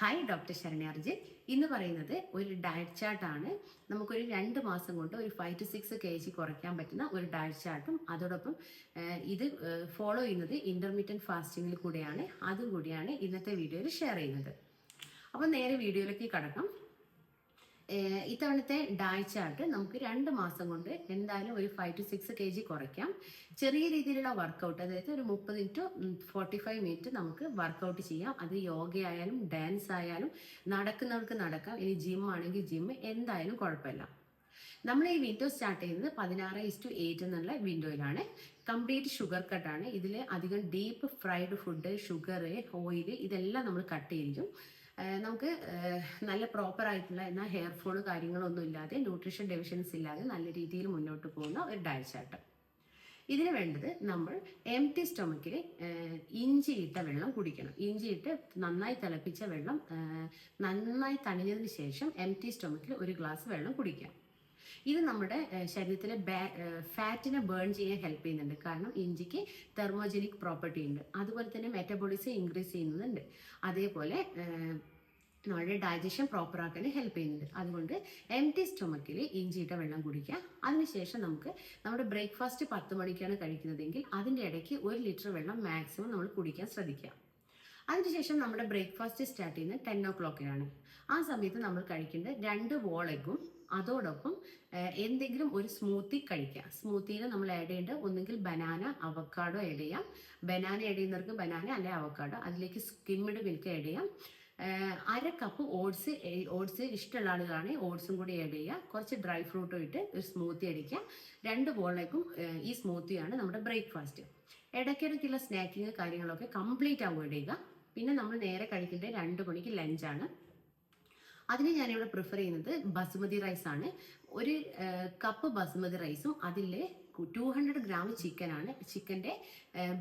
Hi doctor ശരണ്യാർജി ഇന്ന് പറയുന്നത് ഒരു ഡയറ്റ് ചാർട്ടാണ് നമുക്കൊരു രണ്ട് മാസം കൊണ്ട് ഒരു five to six K G കുറയ്ക്കാൻ പറ്റുന്ന ഒരു ഡയറ്റ് ചാർട്ടും അതോടൊപ്പം ഇത് ഫോളോ ചെയ്യുന്നത് ഇന്റർമീഡിയറ്റ് ഫാസ്റ്റിങ്ങിൽ കൂടെയാണ്. അതും കൂടിയാണ് ഇന്നത്തെ വീഡിയോയിൽ ഷെയർ ചെയ്യുന്നത്. അപ്പോൾ നേരെ വീഡിയോയിലേക്ക് കടക്കാം. ഇത്തവണത്തെ ഡയറ്റ് ചാർട്ട് നമുക്ക് രണ്ട് മാസം കൊണ്ട് എന്തായാലും ഒരു five to six K G കുറയ്ക്കാം. ചെറിയ രീതിയിലുള്ള വർക്കൗട്ട് അതായത് ഒരു മുപ്പത് ടു ഫോർട്ടി ഫൈവ് മിനിറ്റ് നമുക്ക് വർക്കൗട്ട് ചെയ്യാം. അത് യോഗയായാലും ഡാൻസ് ആയാലും നടക്കുന്നവർക്ക് നടക്കാം. ഇനി ജിം ആണെങ്കിൽ ജിം എന്തായാലും കുഴപ്പമില്ല. നമ്മൾ ഈ വിൻഡോ സ്റ്റാർട്ട് ചെയ്യുന്നത് പതിനാറ് ഇസ് ടു എയ്റ്റ് എന്നുള്ള വിൻഡോയിലാണ് കംപ്ലീറ്റ് ഷുഗർ കട്ടാണ് ഇതിൽ അധികം deep fried food sugar oil ഇതെല്ലാം നമ്മൾ കട്ട് ചെയ്തിരിക്കും. നമുക്ക് നല്ല പ്രോപ്പർ ആയിട്ടുള്ള എന്നാൽ ഹെയർ ഫോൾ കാര്യങ്ങളൊന്നും ഇല്ലാതെ ന്യൂട്രീഷൻ ഡെഫിഷ്യൻസി ഇല്ലാതെ നല്ല രീതിയിൽ മുന്നോട്ട് പോകുന്ന ഒരു ഡയറ്റ് ചാർട്ട് ഇതിന് വേണ്ടത് നമ്മൾ എം ടി സ്റ്റൊമക്കിൽ ഇഞ്ചി ഇട്ട വെള്ളം കുടിക്കണം. ഇഞ്ചി ഇട്ട് നന്നായി തിളപ്പിച്ച വെള്ളം നന്നായി തണിഞ്ഞതിന് ശേഷം എം ടി സ്റ്റൊമക്കിൽ ഒരു ഗ്ലാസ് വെള്ളം കുടിക്കാം ഇത് നമ്മുടെ ശരീരത്തിലെ ഫാറ്റിനെ ബേൺ ചെയ്യാൻ ഹെൽപ്പ് ചെയ്യുന്നുണ്ട്. കാരണം ഇഞ്ചിക്ക് തെർമോജനിക് പ്രോപ്പർട്ടി ഉണ്ട്. അതുപോലെ തന്നെ മെറ്റബോളിസം ഇൻക്രീസ് ചെയ്യുന്നുണ്ട്. അതേപോലെ നമ്മുടെ ഡൈജഷൻ പ്രോപ്പർ ആക്കാൻ ഹെൽപ്പ് ചെയ്യുന്നുണ്ട്. അതുകൊണ്ട് എം ടി സ്റ്റൊമക്കിൽ ഇഞ്ചിയിട്ട വെള്ളം കുടിക്കുക. അതിനുശേഷം നമുക്ക് നമ്മുടെ ബ്രേക്ക്ഫാസ്റ്റ് പത്ത് മണിക്കാണ് കഴിക്കുന്നതെങ്കിൽ അതിന്റെ ഇടയ്ക്ക് ഒരു ലിറ്റർ വെള്ളം മാക്സിമം നമ്മൾ കുടിക്കാൻ ശ്രദ്ധിക്കുക. അതിനുശേഷം നമ്മുടെ ബ്രേക്ക്ഫാസ്റ്റ് സ്റ്റാർട്ട് ചെയ്യുന്നത് ടെൻ ഒ ക്ലോക്കിനാണ് ആ സമയത്ത് നമ്മൾ കഴിക്കേണ്ടത് രണ്ട് വോൾ അതോടൊപ്പം എന്തെങ്കിലും ഒരു സ്മൂത്തി കഴിക്കുക. സ്മൂത്തിയിൽ നമ്മൾ ആഡ് ചെയ്യേണ്ടത് ഒന്നുകിൽ ബനാന അവക്കാഡോ ആഡ് ചെയ്യാം. ബനാന ആഡ് ചെയ്യുന്നവർക്ക് ബനാന അല്ലെ അവക്കാഡോ അതിലേക്ക് സ്കിമ്മിഡ് മിൽക്ക് ആഡ് ചെയ്യാം. അര കപ്പ് ഓട്സ് ഓട്സ് ഇഷ്ടമുള്ള ആളുകളാണെങ്കിൽ ഓട്സും കൂടി ആഡ് ചെയ്യുക. കുറച്ച് ഡ്രൈ ഫ്രൂട്ടും ഇട്ട് ഒരു സ്മൂത്തി അടിക്കുക. രണ്ട് ബോളിലേക്കും ഈ സ്മൂത്തിയാണ് നമ്മുടെ ബ്രേക്ക്ഫാസ്റ്റ് ഇടയ്ക്കിടയ്ക്കുള്ള സ്നാക്കിങ് കാര്യങ്ങളൊക്കെ കംപ്ലീറ്റ് അവോയ്ഡ് ചെയ്യുക. പിന്നെ നമ്മൾ നേരെ കഴിക്കേണ്ടത് രണ്ട് മണിക്ക് ലഞ്ചാണ് അതിന് ഞാനിവിടെ പ്രിഫർ ചെയ്യുന്നത് ബസുമതി റൈസ് ആണ്. ഒരു കപ്പ് ബസുമതി റൈസും അതിൽ ടു ഹൺഡ്രഡ് ഗ്രാം ചിക്കനാണ് ചിക്കന്റെ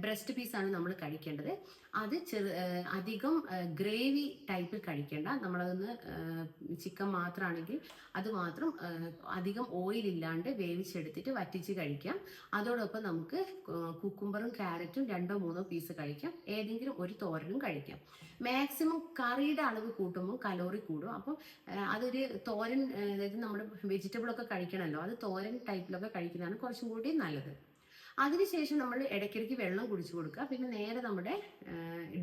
ബ്രസ്റ്റ് പീസാണ് നമ്മൾ കഴിക്കേണ്ടത്. അത് ചെറു അധികം ഗ്രേവി ടൈപ്പിൽ കഴിക്കേണ്ട. നമ്മളതൊന്ന് ചിക്കൻ മാത്രമാണെങ്കിൽ അത് മാത്രം അധികം ഓയിൽ ഇല്ലാണ്ട് വേവിച്ചെടുത്തിട്ട് വറ്റിച്ച് കഴിക്കാം. അതോടൊപ്പം നമുക്ക് കുക്കുംബറും ക്യാരറ്റും രണ്ടോ മൂന്നോ പീസ് കഴിക്കാം. ഏതെങ്കിലും ഒരു തോരനും കഴിക്കാം. മാക്സിമം കറിയുടെ അളവ് കൂട്ടുമ്പോൾ കലോറി കൂടും. അപ്പം അതൊരു തോരൻ അതായത് നമ്മുടെ വെജിറ്റബിൾ ഒക്കെ കഴിക്കണമല്ലോ അത് തോരൻ ടൈപ്പിലൊക്കെ കഴിക്കുന്നതാണ്. കുറച്ചും കൂടി നല്ലത്. അതിനുശേഷം നമ്മൾ ഇടയ്ക്കിടയ്ക്ക് വെള്ളം കുടിച്ചു കൊടുക്കുക. പിന്നെ നേരെ നമ്മുടെ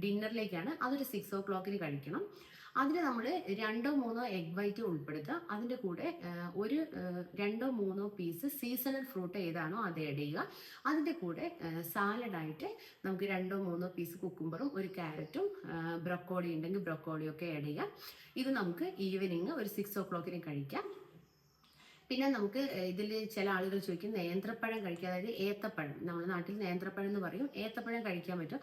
ഡിന്നറിലേക്കാണ് അതൊരു സിക്സ് ഓ ക്ലോക്കിന് കഴിക്കണം. അതിന് നമ്മൾ രണ്ടോ മൂന്നോ എഗ് വൈറ്റ് ഉൾപ്പെടുത്തുക. അതിന്റെ കൂടെ ഒരു രണ്ടോ മൂന്നോ പീസ് സീസണൽ ഫ്രൂട്ട് ഏതാണോ അത് ആഡ് ചെയ്യുക. അതിന്റെ കൂടെ സാലഡായിട്ട് നമുക്ക് രണ്ടോ മൂന്നോ പീസ് കുക്കുംബറും ഒരു ക്യാരറ്റും ബ്രൊക്കോളി ഉണ്ടെങ്കിൽ ബ്രൊക്കോളിയൊക്കെ ആഡ് ചെയ്യുക. ഇത് നമുക്ക് ഈവനിങ് ഒരു സിക്സ് ഓ ക്ലോക്കിന് കഴിക്കാം. പിന്നെ നമുക്ക് ഇതിൽ ചില ആളുകൾ ചോദിക്കും നേന്ത്രപ്പഴം കഴിക്കുക. അതായത് ഏത്തപ്പഴം. നമ്മുടെ നാട്ടിൽ നേന്ത്രപ്പഴം എന്ന് പറയും. ഏത്തപ്പഴം കഴിക്കാൻ പറ്റും.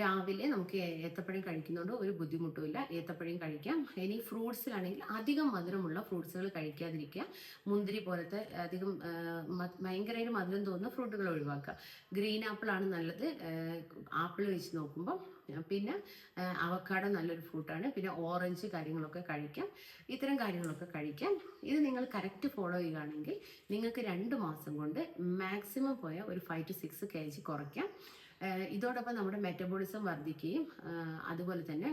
രാവിലെ നമുക്ക് ഏത്തപ്പഴം കഴിക്കുന്നതുകൊണ്ട് ഒരു ബുദ്ധിമുട്ടുമില്ല. ഏത്തപ്പഴം കഴിക്കാം. ഇനി ഫ്രൂട്ട്സിലാണെങ്കിൽ അധികം മധുരമുള്ള ഫ്രൂട്ട്സുകൾ കഴിക്കാതിരിക്കുക. മുന്തിരി പോലത്തെ അധികം ഭയങ്കരമായിട്ട് മധുരം തോന്നുന്ന ഫ്രൂട്ടുകൾ ഒഴിവാക്കുക. ഗ്രീൻ ആപ്പിൾ ആണ് നല്ലത് ആപ്പിൾ വെച്ച് നോക്കുമ്പോൾ പിന്നെ അവക്കാട നല്ലൊരു ഫ്രൂട്ടാണ്. പിന്നെ ഓറഞ്ച് കാര്യങ്ങളൊക്കെ കഴിക്കാം. ഇത്തരം കാര്യങ്ങളൊക്കെ കഴിക്കാം. ഇത് നിങ്ങൾ കറക്റ്റ് ഫോളോ ചെയ്യുകയാണെങ്കിൽ നിങ്ങൾക്ക് രണ്ട് മാസം കൊണ്ട് മാക്സിമം പോയ ഒരു five to six K G കുറയ്ക്കാം. ഇതോടൊപ്പം നമ്മുടെ മെറ്റബോളിസം വർദ്ധിക്കുകയും അതുപോലെ തന്നെ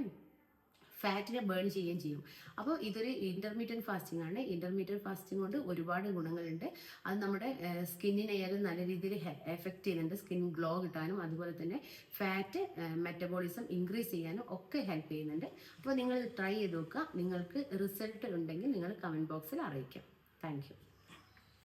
ഫാറ്റിനെ ബേൺ ചെയ്യുകയും ചെയ്യും. അപ്പോൾ ഇതൊരു ഇന്റർമീഡിയറ്റ് ഫാസ്റ്റിംഗ് ആണ്. ഇന്റർമീഡിയറ്റ് ഫാസ്റ്റിംഗ് കൊണ്ട് ഒരുപാട് ഗുണങ്ങളുണ്ട്. അത് നമ്മുടെ സ്കിന്നിനെയാലും നല്ല രീതിയിൽ എഫക്റ്റ് ചെയ്യുന്നുണ്ട്. സ്കിൻ ഗ്ലോ കിട്ടാനും അതുപോലെ തന്നെ ഫാറ്റ് മെറ്റബോളിസം ഇൻക്രീസ് ചെയ്യാനും ഒക്കെ ഹെൽപ്പ് ചെയ്യുന്നുണ്ട്. അപ്പോൾ നിങ്ങൾ ട്രൈ ചെയ്ത് നോക്കുക. നിങ്ങൾക്ക് റിസൾട്ട് ഉണ്ടെങ്കിൽ നിങ്ങൾ കമന്റ് ബോക്സിൽ അറിയിക്കാം. താങ്ക്